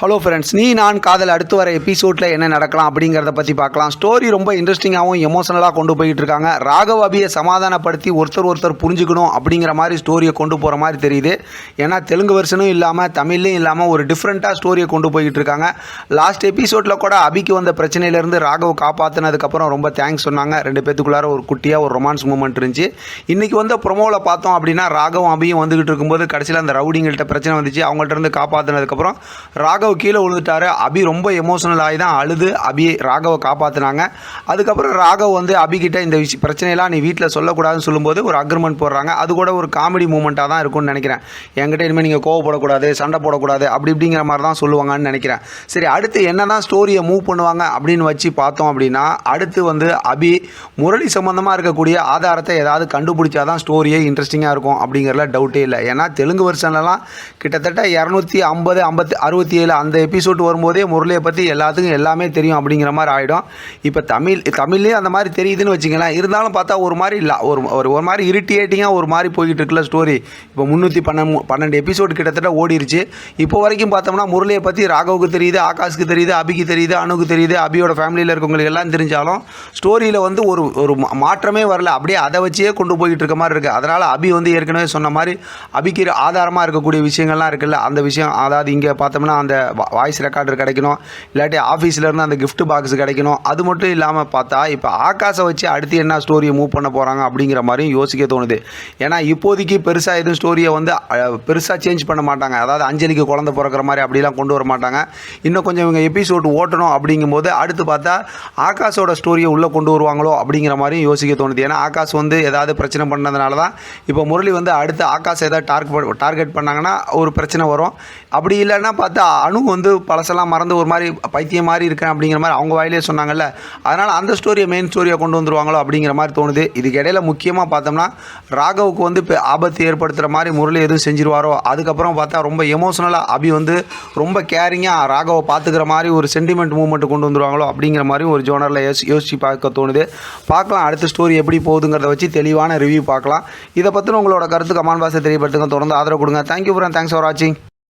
Hello friends நீ நான் காதல் அடுத்து வர எபிசோடில் என்ன நடக்கலாம் அப்படிங்கிறத பற்றி பார்க்கலாம். ஸ்டோரி ரொம்ப இன்ட்ரெஸ்டிங்காகவும் எமோஷனலாக கொண்டு போயிட்டு இருக்காங்க. ராகவ் அபியை சமாதானப்படுத்தி ஒருத்தர் ஒருத்தர் புரிஞ்சுக்கணும் அப்படிங்கிற மாதிரி ஸ்டோரியை கொண்டு போகிற மாதிரி தெரியுது. ஏன்னா தெலுங்கு வெர்ஷனும் இல்லாமல் தமிழ்லையும் இல்லாமல் ஒரு டிஃப்ரெண்ட்டாக ஸ்டோரியை கொண்டு போயிட்டு இருக்காங்க. லாஸ்ட் எபிசோடில் கூட அபிக்கு வந்த பிரச்சனையிலேருந்து ராகவ் காப்பாற்றினதுக்கப்புறம் ரொம்ப தேங்க்ஸ் சொன்னாங்க. ரெண்டு பேத்துக்குள்ளார ஒரு குட்டியாக ஒரு ரொமான்ஸ் மூமெண்ட் இருந்துச்சு. இன்றைக்கி வந்து ப்ரொமோவில் பார்த்தோம் அப்படின்னா ராகவும் அபியும் வந்துகிட்டு இருக்கும்போது கடைசியில் அந்த ரவுடிங்கள்கிட்ட பிரச்சனை வந்துச்சு. அவங்கள்ட்ட இருந்து காப்பாற்றினதுக்கப்புறம் ராகவ் கீழே விழுந்துட்டாரு. அபி ரொம்ப எமோஷனல் ஆகி தான் அழுது. அபி ராகவை காப்பாற்றினாங்க அதுக்கப்புறம் ராகவ் வந்து அபிகிட்ட இந்த விஷயம் பிரச்சனையெல்லாம் நீ வீட்டில் சொல்லக்கூடாதுன்னு சொல்லும்போது ஒரு அக்ரிமெண்ட் போடுறாங்க. அது கூட ஒரு காமெடி மூமெண்ட்டாக தான் இருக்கும்னு நினைக்கிறேன். என்கிட்ட இனிமேல் நீங்கள் கோவப்படக்கூடாது சண்டை போடக்கூடாது அப்படி இப்படிங்கிற மாதிரி தான் சொல்லுவாங்கன்னு நினைக்கிறேன். சரி அடுத்து என்ன தான் ஸ்டோரியை மூவ் பண்ணுவாங்க அப்படின்னு வச்சு பார்த்தோம் அப்படின்னா அடுத்து வந்து அபி முரளி சம்மந்தமாக இருக்கக்கூடிய ஆதாரத்தை ஏதாவது கண்டுபிடிச்சா தான் ஸ்டோரியே இன்ட்ரெஸ்டிங்காக இருக்கும் அப்படிங்கிறதுல டவுட்டே இல்லை. ஏன்னா தெலுங்கு வருஷன்லலாம் கிட்டத்தட்ட இரநூத்தி ஐம்பது ஐம்பத்தி அறுபத்தி ஏழு அந்த எபிசோட் வரும்போதே முரளியை பற்றி எல்லாத்துக்கும் எல்லாமே தெரியும் அப்படிங்கிற மாதிரி ஆகிடும் இப்போ தமிழ் தமிழ்லேயே அந்த மாதிரி தெரியுதுன்னு வச்சுக்கலாம் இருந்தாலும் பார்த்தா ஒரு மாதிரி இல்லை ஒரு ஒரு ஒரு மாதிரி இரிட்டேட்டிங்காக ஒரு மாதிரி போய்கிட்டு இருக்குல்ல ஸ்டோரி இப்போ முந்நூற்றி பன்னெண்டு பன்னெண்டு எபிசோடு கிட்டத்தட்ட ஓடிருச்சு. இப்போ வரைக்கும் பார்த்தோம்னா முரளியை பற்றி ராகவுக்கு தெரியுது ஆகாஷ்க்கு தெரியுது அபிக்கு தெரியுது அணுக்கு தெரியுது அபியோட ஃபேமிலியில் இருக்கவங்களுக்கு எல்லாம் தெரிஞ்சாலும் ஸ்டோரியில் வந்து ஒரு ஒரு மா- மாற்றமே வரல. அப்படியே அதை வச்சே கொண்டு போய்கிட்டு இருக்க மாதிரி இருக்குது அதனால் அபி வந்து ஏற்கனவே சொன்ன மாதிரி அபிக்கு ஆதாரமாக இருக்கக்கூடிய விஷயங்கள்லாம் இருக்குல்ல. அந்த விஷயம் அதாவது இங்கே பார்த்தோம்னா அந்த வாய்ஸ் ரெக்கார்டர் கிடைக்கணும். இல்லாட்டி ஆஃபீஸ்லேருந்து அந்த கிஃப்ட் பாக்ஸ் கிடைக்கணும். அது மட்டும் இல்லாமல் பார்த்தா இப்போ ஆகாஷை வச்சு அடுத்து என்ன ஸ்டோரியை மூவ் பண்ண போகிறாங்க அப்படிங்கிற மாதிரியும் யோசிக்க தோணுது. ஏன்னா இப்போதைக்கு பெருசாக எதுவும் ஸ்டோரியை வந்து பெருசாக சேஞ்ச் பண்ண மாட்டாங்க. அதாவது அஞ்சலிக்கு குழந்தை பிறக்கிற மாதிரி அப்படிலாம் கொண்டு வர மாட்டாங்க. இன்னும் கொஞ்சம் இவங்க எபிசோட் ஓட்டணும் அப்படிங்கும்போது அடுத்து பார்த்தா ஆகாஷோட ஸ்டோரியை உள்ளே கொண்டு வருவாங்களோ அப்படிங்கிற மாதிரியும் யோசிக்க தோணுது. ஏன்னா ஆகாஷ் வந்து ஏதாவது பிரச்சனை பண்ணதுனால தான் இப்போ முரளி வந்து அடுத்து ஆகாஷ் ஏதாவது டார்கெட் டார்கெட் பண்ணாங்கன்னா ஒரு பிரச்சனை வரும். அப்படி இல்லைன்னா பார்த்தா அணு வந்து பழசெல்லாம் மறந்து ஒரு மாதிரி பைத்தியம் மாதிரி இருக்கேன் அப்படிங்கிற மாதிரி அவங்க வாயிலே சொன்னாங்கல்ல. அதனால் அந்த ஸ்டோரியை மெயின் ஸ்டோரியை கொண்டு வந்துருவாங்களோ அப்படிங்கிற மாதிரி தோணுது. இதுக்கு இடையில முக்கியமாக பார்த்தோம்னா ராகவுக்கு வந்து இப்போ ஆபத்து ஏற்படுத்துகிற மாதிரி முரளி எதுவும் செஞ்சிருவாரோ அதுக்கப்புறம் பார்த்தா ரொம்ப எமோஷனலாக அபி வந்து ரொம்ப கேரிங்காக ராகவை பார்த்துக்கிற மாதிரி ஒரு சென்டிமெண்ட் மூமெண்ட் கொண்டு வந்துருவாங்களோ அப்படிங்கிற மாதிரி ஒரு ஜோனரில் யோசி யோசிச்சு பார்க்க தோணுது. பார்க்கலாம் அடுத்த ஸ்டோரி எப்படி போகுதுங்கிறத வச்சு தெளிவான ரிவ்யூ பார்க்கலாம். இதை பற்றின உங்களோட கருத்து கமான் பாசை தெரியப்படுத்துங்க. தொடர்ந்து ஆதரவு கொடுங்க. தேங்க்யூ ஃப்ரெண்ட் தேங்க்ஸ் ஃபார் வாட்சிங்